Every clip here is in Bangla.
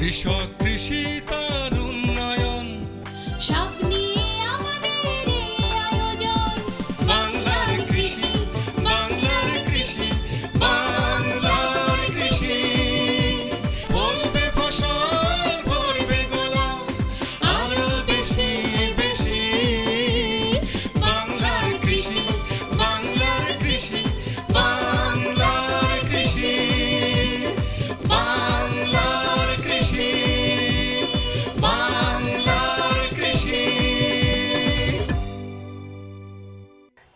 কৃষক কৃষি তার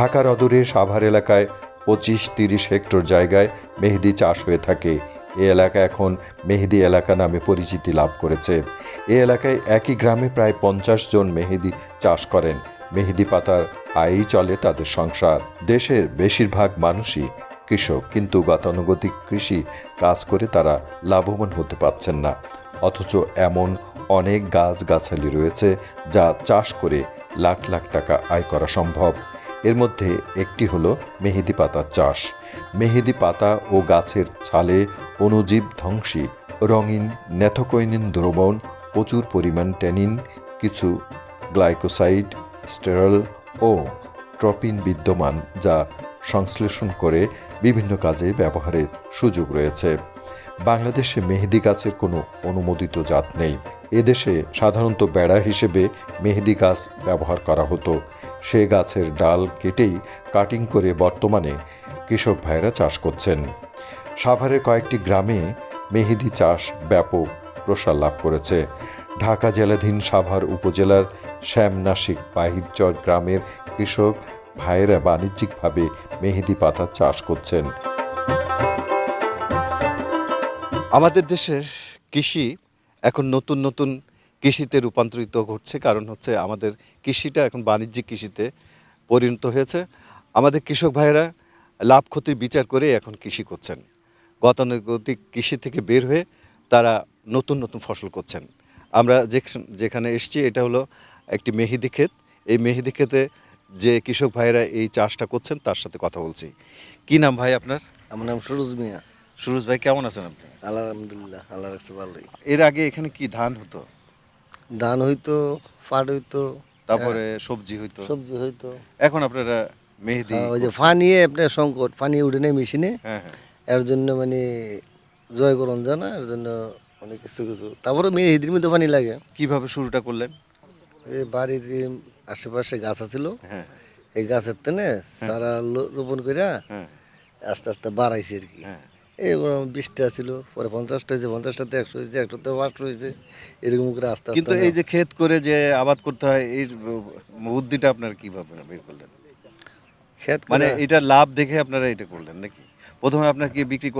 ঢাকার অদূরে সাভার এলাকায় পঁচিশ তিরিশ হেক্টর জায়গায় মেহেদি চাষ হয়ে থাকে। এ এলাকা এখন মেহেদি এলাকা নামে পরিচিতি লাভ করেছে। এ এলাকায় একই গ্রামে প্রায় পঞ্চাশ জন মেহেদি চাষ করেন। মেহেদি পাতার আয়ই চলে তাদের সংসার। দেশের বেশিরভাগ মানুষই কৃষক, কিন্তু গতানুগতিক কৃষি কাজ করে তারা লাভবান হতে পারছেন না। অথচ এমন অনেক গাছগাছালি রয়েছে যা চাষ করে লাখ লাখ টাকা আয় করা সম্ভব। এর মধ্যে একটি হলো মেহেদি পাতার চাষ। মেহেদি পাতা ও গাছের ছালে অণুজীব ধ্বংসী, রঙিন ন্যাথোকৈনিন দ্রবণ, প্রচুর পরিমাণ ট্যানিন, কিছু গ্লাইকোসাইড, স্টেরল ও ট্রপিন বিদ্যমান যা সংশ্লেষণ করে বিভিন্ন কাজে ব্যবহারের সুযোগ রয়েছে। বাংলাদেশে মেহেদি গাছের কোনো অনুমোদিত জাত নেই। এদেশে সাধারণত বেড়া হিসেবে মেহেদি গাছ ব্যবহার করা হতো। সে গাছের ডাল কেটেই কাটিং করে বর্তমানে কৃষক ভাইরা চাষ করছেন। সাভারের কয়েকটি গ্রামে মেহেদি চাষ ব্যাপক প্রসার লাভ করেছে। ঢাকা জেলাধীন সাভার উপজেলার শ্যামনাসিক বাহিরচর গ্রামের কৃষক ভাইয়েরা বাণিজ্যিকভাবে মেহেদি পাতা চাষ করছেন। আমাদের দেশের কৃষি এখন নতুন নতুন কৃষিতে রূপান্তরিত ঘটছে। কারণ হচ্ছে আমাদের কৃষিটা এখন বাণিজ্যিক কৃষিতে পরিণত হয়েছে। আমাদের কৃষক ভাইয়েরা লাভ ক্ষতির বিচার করে এখন কৃষি করছেন। গতানুগতিক কৃষি থেকে বের হয়ে তারা নতুন নতুন ফসল করছেন। আমরা যেখ- যেখানে এসেছি এটা হলো একটি মেহেদি ক্ষেত। এই মেহেদি ক্ষেতে যে কৃষক ভাইয়েরা এই চাষটা করছেন তার সাথে কথা বলছি। কি নাম ভাই আপনার? আমার নাম সুরজ মিয়া। সুরজ ভাই কেমন আছেন আপনি? আলহামদুলিল্লাহ আল্লাহ রাখছে ভালোই। এর আগে এখানে কি ধান হতো? ধান হইতো পাট হইতো তারপরে সবজি হইতো। সবজি হইতো। এখন আপনারা মেহেদি হ্যাঁ, ওই যে ফানিয়ে আপনার সংকট ফানি উঠে নেই মেশিনে। হ্যাঁ হ্যাঁ। এর জন্য মানে জয় করণ জানা এর জন্য অনেক কিছু কিছু। তারপরে মেহেদির মধ্যে পানি লাগে। কীভাবে শুরুটা করলেন? এই বাড়ির আশেপাশে গাছ আছিল। হ্যাঁ। এই গাছের তেনে সারা রোপণ করে হ্যাঁ। আস্তে আস্তে বাড়াইছে আর কি। হ্যাঁ। এই বিশটা ছিল পরে পঞ্চাশটা হয়েছে পঞ্চাশটাতে একশো হয়েছে একশোতে পাঁচশো হয়েছে। এরকম করে আস্তে কিন্তু এই যে ক্ষেত করে যে আবাদ করতে হয় এই বুদ্ধিটা আপনার কীভাবে বের করলেন? ক্ষেত মানে এটা লাভ দেখে আপনারা এটা করলেন নাকি? প্রথমে আপনার কি বিক্রি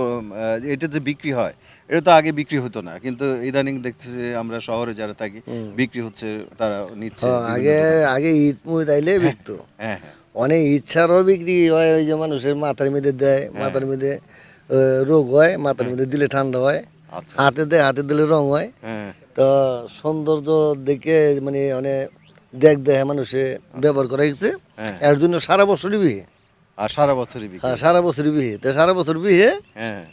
এটা যে বিক্রি হয় এটা তো আগে বিক্রি হতো না কিন্তু ইদানিং দেখছি যে আমরা শহরে যারা থাকি বিক্রি হচ্ছে তারা নিচ্ছে হ্যাঁ, আগে আগে ঈদ মুদ আইলে বিকতো। হ্যাঁ হ্যাঁ। অনেক ইচ্ছারও বিক্রি হয় ওই যে মানুষের মাথার মধ্যে দেয় মাথার আহ, রোগ হয় মাথার মধ্যে দিলে ঠান্ডা হয় আচ্ছা। হাতে দেয় হাতে দিলে রং হয়। হ্যাঁ। তো সৌন্দর্য দেখে মানে অনেক দেখ দেখে মানুষে ব্যবহার করা গেছে হ্যাঁ। এর জন্য সারা বছরই বিয়ে। আর সারা বছরই বিক্রি হ্যাঁ সারা বছরই বিয়ে। তো সারা বছর বিয়ে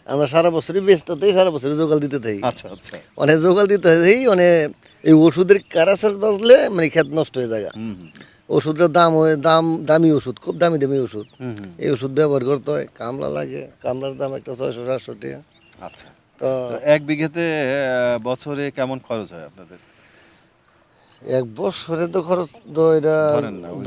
আমরা সারা বছরই বেচতে সারা বছরই জোগাল দিতে থাকি। আচ্ছা আচ্ছা। অনেক জোগাল দিতে থাকি অনেক এই ওষুধের কারাচার্জ বাজলে মানে খেত নষ্ট হয়ে যায় ওষুধের দাম হয় দাম দামি ওষুধ খুব দামি দামি ওষুধ। এই ওষুধ ব্যবহার করতে হয় কামলা লাগে কামলার দাম একটা ছয়শো সাতশো টাকা। আচ্ছা। তো এক বিঘেতে বছরে কেমন খরচ হয় আপনাদের? এক বছরে তো খরচ তো এটা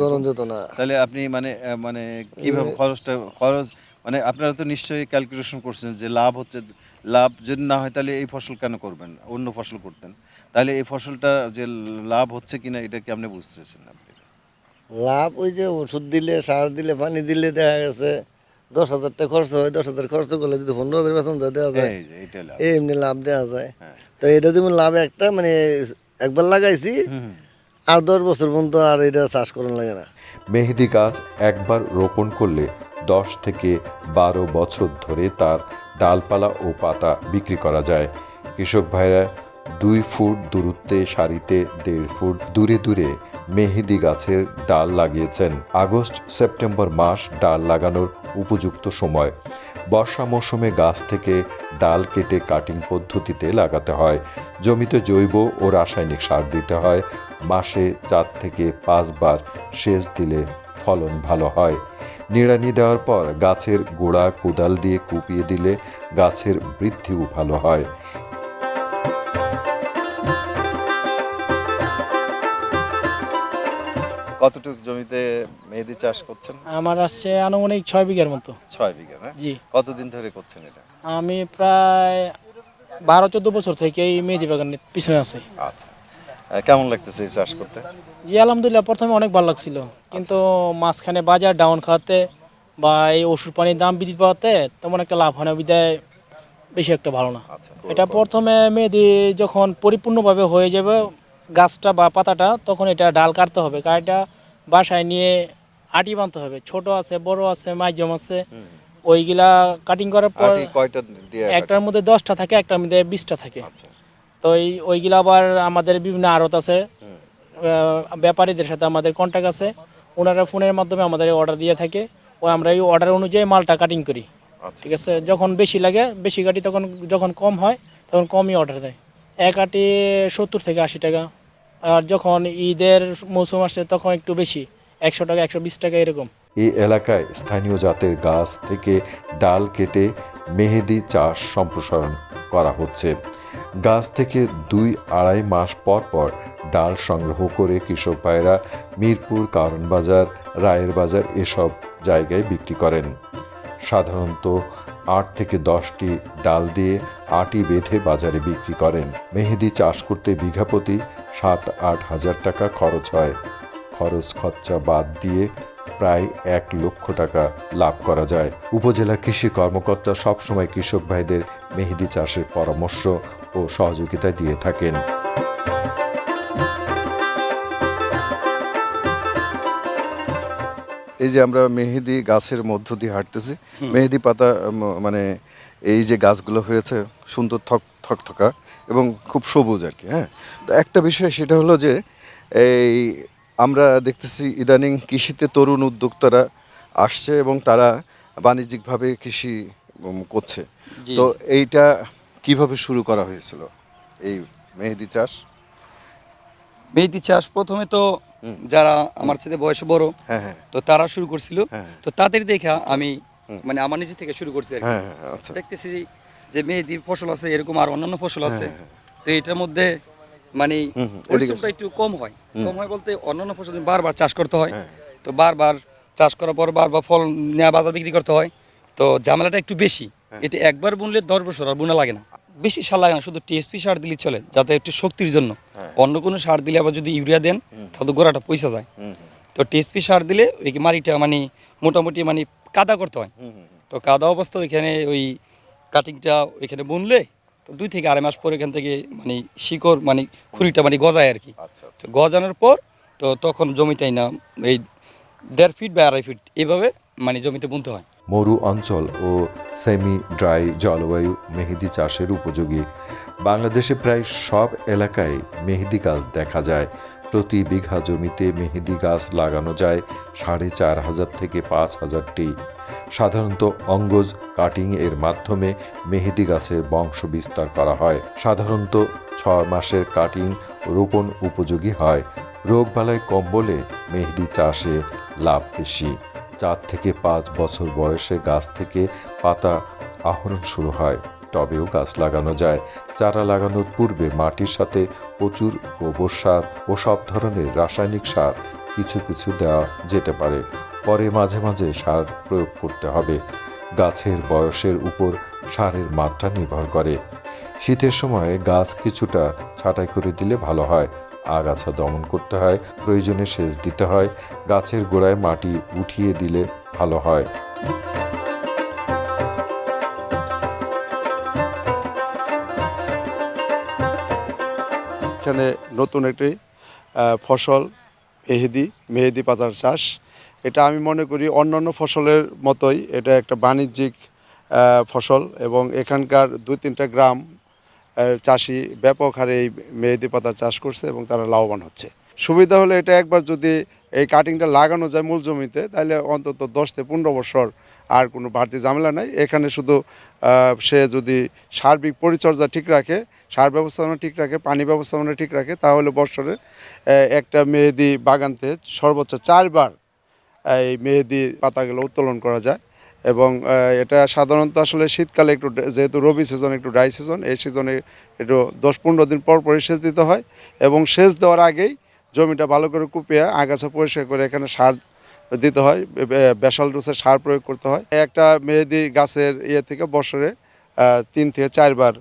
ধরেন যেত না। তাহলে আপনি মানে মানে কীভাবে খরচটা খরচ মানে আপনারা তো নিশ্চয়ই ক্যালকুলেশন করছেন যে লাভ হচ্ছে লাভ যদি না হয় তাহলে এই ফসল কেন করবেন? অন্য ফসল করতেন। তাহলে এই ফসলটা যে লাভ হচ্ছে কিনা এটা কেমনে বুঝতেছেন আপনি লাভ ওই যে ওষুধ দিলে সার দিলে পানি দিলে দেখা গেছে দশ হাজার টাকা খরচ হয় দশ হাজার খরচ করলে যদি পনেরো হাজার বেতন দেওয়া যায় এই যে এটা লাভ। এই এমনি লাভ দেওয়া যায়। হ্যাঁ। তো এটা যেমন লাভ একটা মানে একবার লাগাইছি আর দশ বছর পর্যন্ত আর এটা চাষ করানো লাগে না। মেহেদি গাছ একবার রোপণ করলে দশ থেকে বারো বছর ধরে তার ডালপালা ও পাতা বিক্রি করা যায়। কৃষক ভাইরা দুই ফুট দূরত্বে সারিতে দেড় ফুট দূরে দূরে মেহেদি গাছের ডাল লাগিয়েছেন। আগস্ট, সেপ্টেম্বর মাস ডাল লাগানোর উপযুক্ত সময়। বর্ষা মৌসুমে গাছ থেকে ডাল কেটে কাটিং পদ্ধতিতে লাগাতে হয়। জমিতে জৈব ও রাসায়নিক সার দিতে হয়। মাসে চার থেকে পাঁচবার সেচ দিলে ফলন ভালো হয়। নিড়ানি দেওয়ার পর গাছের গোড়া কোদাল দিয়ে কুপিয়ে দিলে গাছের বৃদ্ধিও ভালো হয়। কতটুকু জমিতে মেহেদি চাষ করছেন? আমার আসছে আনুমানিক ছয় বিঘার মতো। ছয় বিঘা না? জি। কতদিন ধরে করছেন এটা? আমি প্রায় বারো চোদ্দ বছর থেকে এই মেহেদি বাগানের পিছনে আছি। আচ্ছা। কেমন লাগতেছে এই চাষ করতে? জি আলহামদুলিল্লাহ প্রথমে অনেক ভালো লাগছিল। কিন্তু মাঝখানে বাজার ডাউন খাওয়াতে বা এই ওষুধ পানির দাম বৃদ্ধি পাওয়াতে তেমন একটা লাভ হয় না বিদায় বেশি একটা ভালো না। আচ্ছা এটা প্রথমে মেহেদি যখন পরিপূর্ণভাবে হয়ে যাবে গাছটা বা পাতাটা তখন এটা ডাল কাটতে হবে। কারটা বাসায় নিয়ে আটি বানতে হবে। ছোট আছে বড় আছে মাইজম আছে। ওইগুলা কাটিং করার পর একটার মধ্যে দশটা থাকে একটার মধ্যে বিশটা থাকে। আচ্ছা। তো এই ওইগুলা আবার আমাদের বিভিন্ন আড়ত আছে। ব্যাপারীদের সাথে আমাদের কন্ট্যাক্ট আছে। ওনারা ফোনের মাধ্যমে আমাদের অর্ডার দিয়ে থাকে। ও আমরা এই অর্ডার অনুযায়ী মালটা কাটিং করি। আচ্ছা। ঠিক আছে? যখন বেশি লাগে বেশি কাটি তখন যখন কম হয় তখন কমই অর্ডার দেয়। এক আটি সত্তর থেকে আশি টাকা। আর যখন ঈদের মৌসুম আসে তখন একটু বেশি, একশো টাকা, একশো বিশ টাকা এরকম। এই এলাকায় স্থানীয় জাতের গাছ থেকে ডাল কেটে মেহেদি চাষ সম্প্রসারণ করা হচ্ছে। গাছ থেকে দুই আড়াই মাস পর পর ডাল সংগ্রহ করে কৃষক ভাইরা মিরপুর কারণ বাজার রায়ের বাজার এসব জায়গায় বিক্রি করেন। সাধারণত আট থেকে দশটি ডাল দিয়ে আটি বেঁধে বাজারে বিক্রি করেন। মেহেদি চাষ করতে বিঘাপতি সাত আট হাজার টাকা খরচ হয়। খরচ খরচা বাদ দিয়ে প্রায় এক লক্ষ টাকা লাভ করা যায়। উপজেলা কৃষি কর্মকর্তা সবসময় কৃষক ভাইদের মেহেদি চাষের পরামর্শ ও সহযোগিতা দিয়ে থাকেন। এই যে আমরা মেহেদি গাছের মধ্য দিয়ে হাঁটতেছি মেহেদি পাতা মানে এই যে গাছগুলো হয়েছে সুন্দর থক থকথকা এবং খুব সবুজ আর কি হ্যাঁ? তো একটা বিষয় সেটা হলো যে এই আমরা দেখতেছি ইদানিং কৃষিতে তরুণ উদ্যোক্তারা আসছে এবং তারা বাণিজ্যিকভাবে কৃষি করছে। তো এইটা কীভাবে শুরু করা হয়েছিল? এই মেহেদি চাষ? মেহেদি চাষ প্রথমে তো যারা আমার সাথে বয়সে বড় হ্যাঁ হ্যাঁ। তো তারা শুরু করছিল। হ্যাঁ। তো তাদের দেখা আমি মানে আমার নিজে থেকে শুরু করছি আচ্ছা। দেখতেছি যে মেহেদির ফসল আছে এরকম আর অন্যান্য ফসল আছে হ্যাঁ, তো এটার মধ্যে মানে পরিশ্রমটা একটু কম হয়। কম হয় বলতে অন্যান্য ফসল বারবার চাষ করতে হয়। হ্যাঁ। তো বারবার চাষ করার পর বারবার ফল নেওয়া বাজার বিক্রি করতে হয়। তো ঝামেলাটা একটু বেশি। হ্যাঁ। এটা একবার বুনলে দশ বছর আর বুনা লাগে না। বেশি সার লাগে না শুধু টিএসপি সার দিলে চলে যাতে একটু শক্তির জন্য। হ্যাঁ। অন্য কোনো সার দিলে আবার যদি ইউরিয়া দেন তাহলে গোড়াটা পয়সা যায়। তো টিএসপি সার দিলে ওই মাটিটা মানে মোটামুটি মানে কাদা করতে হয়। তো কাদা অবস্থা ওইখানে ওই কাটিংটা এখানে বুনলে তো দুই থেকে আড়াই মাস পর এখান থেকে মানে শিকড় মানে খুঁড়িটা মানে গজায় আর কি। আচ্ছা আচ্ছা। গজানোর পর তো তখন জমিটাই না এই দেড় ফিট বা আড়াই ফিট এভাবে মানে জমিতে বুনতে হয়। মরু অঞ্চল ও সেমি ড্রাই জলবায়ু মেহেদি চাষের উপযোগী। বাংলাদেশে প্রায় সব এলাকায় মেহেদি গাছ দেখা যায়। প্রতি বিঘা জমিতে মেহেদি গাছ লাগানো যায় সাড়ে চার হাজার থেকে পাঁচ হাজারটি। সাধারণত অঙ্গজ কাটিং এর মাধ্যমে মেহেদি গাছের বংশ বিস্তার করা হয়। সাধারণত ছয় মাসের কাটিং রোপণ উপযোগী হয়। রোগবালাই কম বলে মেহেদি চাষে লাভ বেশি। চার থেকে পাঁচ বছর বয়সে গাছ থেকে পাতা আহরণ শুরু হয়। টবেও গাছ লাগানো যায়। চারা লাগানোর পূর্বে মাটির সাথে প্রচুর গোবর সার ও সব ধরনের রাসায়নিক সার কিছু কিছু দেওয়া যেতে পারে। পরে মাঝে মাঝে সার প্রয়োগ করতে হবে। গাছের বয়সের উপর সারের মাত্রা নির্ভর করে। শীতের সময় গাছ কিছুটা ছাঁটাই করে দিলে ভালো হয়। আগাছা দমন করতে হয়, প্রয়োজনে সেচ দিতে হয়। গাছের গোড়ায় মাটি উঠিয়ে দিলে ভালো হয়। এখানে নতুন একটি ফসল, মেহেদি মেহেদি পাতার চাষ। এটা আমি মনে করি অন্যান্য ফসলের মতোই এটা একটা বাণিজ্যিক ফসল এবং এখানকার দুই তিনটা গ্রাম চাষি ব্যাপক হারে এই মেহেদি পাতা চাষ করছে এবং তারা লাভবান হচ্ছে। সুবিধা হলে এটা একবার যদি এই কাটিংটা লাগানো যায় মূল জমিতে, তাহলে অন্তত দশ থেকে পনেরো বছর আর কোনো বাড়তি ঝামেলা নাই। এখানে শুধু সে যদি সার্বিক পরিচর্যা ঠিক রাখে, সার ব্যবস্থাপনা ঠিক রাখে, পানি ব্যবস্থাপনা ঠিক রাখে, তাহলে বছরে একটা মেহেদি বাগানতে সর্বোচ্চ চারবার এই মেহেদি পাতাগুলো উত্তোলন করা যায়। এবং এটা সাধারণত আসলে শীতকালে একটু যেহেতু রবি সিজন, একটু ড্রাই সিজন, এই সিজনে একটু দশ পনেরো দিন পর পরই সেচ দিতে হয়। এবং সেচ দেওয়ার আগেই জমিটা ভালো করে কুপিয়ে আগাছা পরিষ্কার করে এখানে সার দিতে হয় বে- বে- বেসাল ডোসের সার প্রয়োগ করতে হয়। একটা মেহেদি গাছের ইয়ে থেকে বছরে তিন থেকে চারবার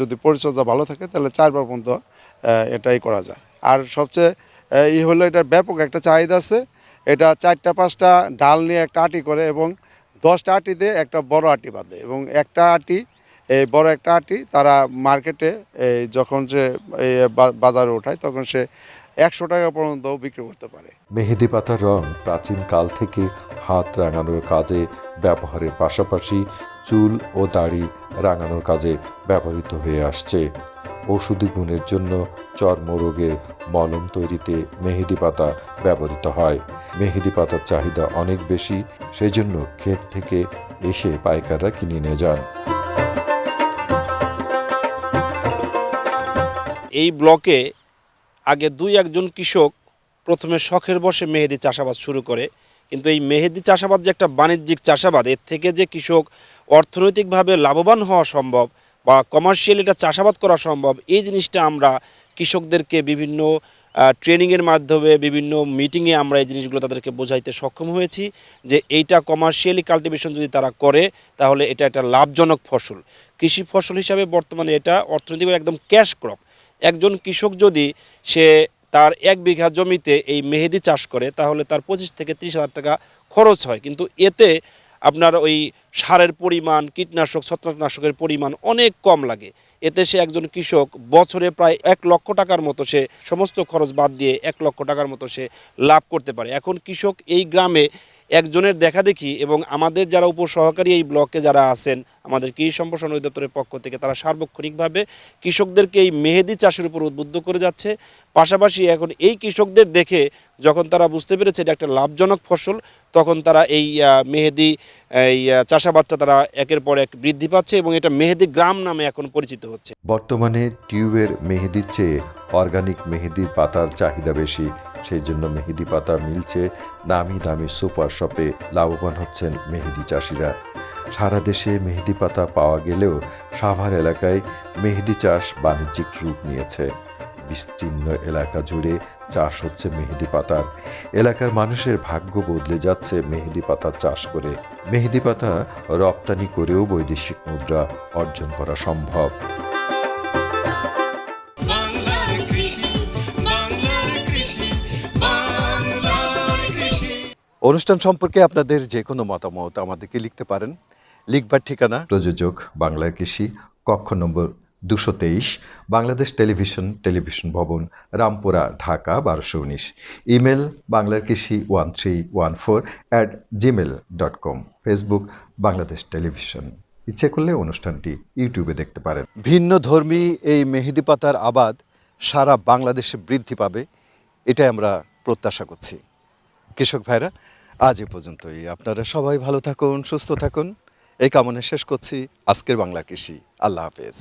যদি পরিচর্যা ভালো থাকে তাহলে চারবার পর্যন্ত এটাই করা যায়। আর সবচেয়ে আহ, ই হলো এটার ব্যাপক একটা চাহিদা আছে। এটা চারটা পাঁচটা ডাল নিয়ে একটা আটি করে এবং দশটা আটি দিয়ে একটা বড় আটি বাঁধে এবং একটা আটি এই বড় একটা আটি তারা মার্কেটে এই যখন এই বা- বাজারে ওঠায় তখন সে একশো টাকা পর্যন্ত বিক্রি করতে পারে। মেহেদি পাতার রং প্রাচীন কাল থেকে হাত রাঙানোর কাজে ব্যবহারের পাশাপাশি চুল ও দাড়ি রাঙানোর কাজে ব্যবহৃত হয়ে আসছে। ঔষধি গুণের জন্য চর্মরোগের মলম তৈরিতে মেহেদি পাতা ব্যবহৃত হয়। মেহেদি পাতার চাহিদা অনেক বেশি সেজন্য ক্ষেত থেকে এসে পাইকাররা কিনে নিয়ে যান। এই ব্লকে আগে দুই একজন কৃষক প্রথমে শখের বসে মেহেদি চাষাবাদ শুরু করে, কিন্তু এই মেহেদি চাষাবাদ যে একটা বাণিজ্যিক চাষাবাদ, এর থেকে যে কৃষক অর্থনৈতিকভাবে লাভবান হওয়া সম্ভব বা কমার্শিয়াল এটা চাষাবাদ করা সম্ভব, এই জিনিসটা আমরা কৃষকদেরকে বিভিন্ন ট্রেনিংয়ের মাধ্যমে, বিভিন্ন মিটিংয়ে আমরা এই জিনিসগুলো তাদেরকে বোঝাইতে সক্ষম হয়েছি যে এইটা কমার্শিয়ালি কাল্টিভেশন যদি তারা করে, তাহলে এটা একটা লাভজনক ফসল। কৃষি ফসল হিসাবে বর্তমানে এটা অর্থনৈতিক একদম ক্যাশ ক্রপ একজন কৃষক যদি সে তার এক বিঘা জমিতে এই মেহেদি চাষ করে, তাহলে তার পঁচিশ থেকে ত্রিশ হাজার টাকা খরচ হয়। কিন্তু এতে আপনার ওই সারের পরিমাণ, কীটনাশক, ছত্রাকনাশকের পরিমাণ অনেক কম লাগে। এতে সে একজন কৃষক বছরে প্রায় এক লক্ষ টাকার মতো সে সমস্ত খরচ বাদ দিয়ে এক লক্ষ টাকার মতো সে লাভ করতে পারে। এখন কৃষক এই গ্রামে একজনের দেখা দেখি এবং আমাদের যারা উপ সহকারী এই ব্লকে যারা আছেন, আমাদের কৃষি সম্প্রসারণ অধিদপ্তরের পক্ষ থেকে তারা সার্বক্ষণিকভাবে কৃষকদেরকে এই মেহেদি চাষের উপর উদ্বুদ্ধ করে যাচ্ছে। পাশাপাশি এখন এই কৃষকদের দেখে যখন তারা বুঝতে পেরেছে এটা একটা লাভজনক ফসল তখন তারা এই মেহেদি, এই চাষাবাদটা তারা একের পর এক বৃদ্ধি পাচ্ছে এবং এটা মেহেদি গ্রাম নামে এখন পরিচিত হচ্ছে। বর্তমানে টিউবের মেহেদির চেয়ে অর্গানিক মেহেদির পাতার চাহিদা বেশি, সেই জন্য মেহেদি পাতা মিলছে দামি দামি সুপার শপে লাভবান হচ্ছেন মেহেদি চাষিরা। সারা দেশে মেহেদি পাতা পাওয়া গেলেও সাভার এলাকায় মেহেদি চাষ বাণিজ্যিক রূপ নিয়েছে। বিস্তীর্ণ এলাকা জুড়ে চাষ হচ্ছে মেহেদি পাতার। এলাকার মানুষের ভাগ্য বদলে যাচ্ছে মেহেদি পাতার চাষ করে। মেহেদি পাতা রপ্তানি করেও বৈদেশিক মুদ্রা অর্জন করা সম্ভব। অনুষ্ঠান সম্পর্কে আপনাদের যে কোনো মতামত আমাদেরকে লিখতে পারেন। লিখবার ঠিকানা? প্রযোজক বাংলা কৃষি কক্ষ নম্বর দুশো তেইশ, বাংলাদেশ টেলিভিশন টেলিভিশন ভবন, রামপুরা, ঢাকা, বারোশো উনিশ। Email Bangla Krishi one three one four at Gmail dot com. Facebook, Bangladesh television. ইচ্ছে করলে অনুষ্ঠানটি ইউটিউবে দেখতে পারেন। ভিন্ন ধর্মী এই মেহেদি পাতার আবাদ সারা বাংলাদেশে বৃদ্ধি পাবে, এটাই আমরা প্রত্যাশা করছি। কৃষক ভাইরা, আজ এ পর্যন্তই। আপনারা সবাই ভালো থাকুন, সুস্থ থাকুন। এই কামনা শেষ করছি আজকের বাংলা কৃষি। আল্লাহ হাফেজ।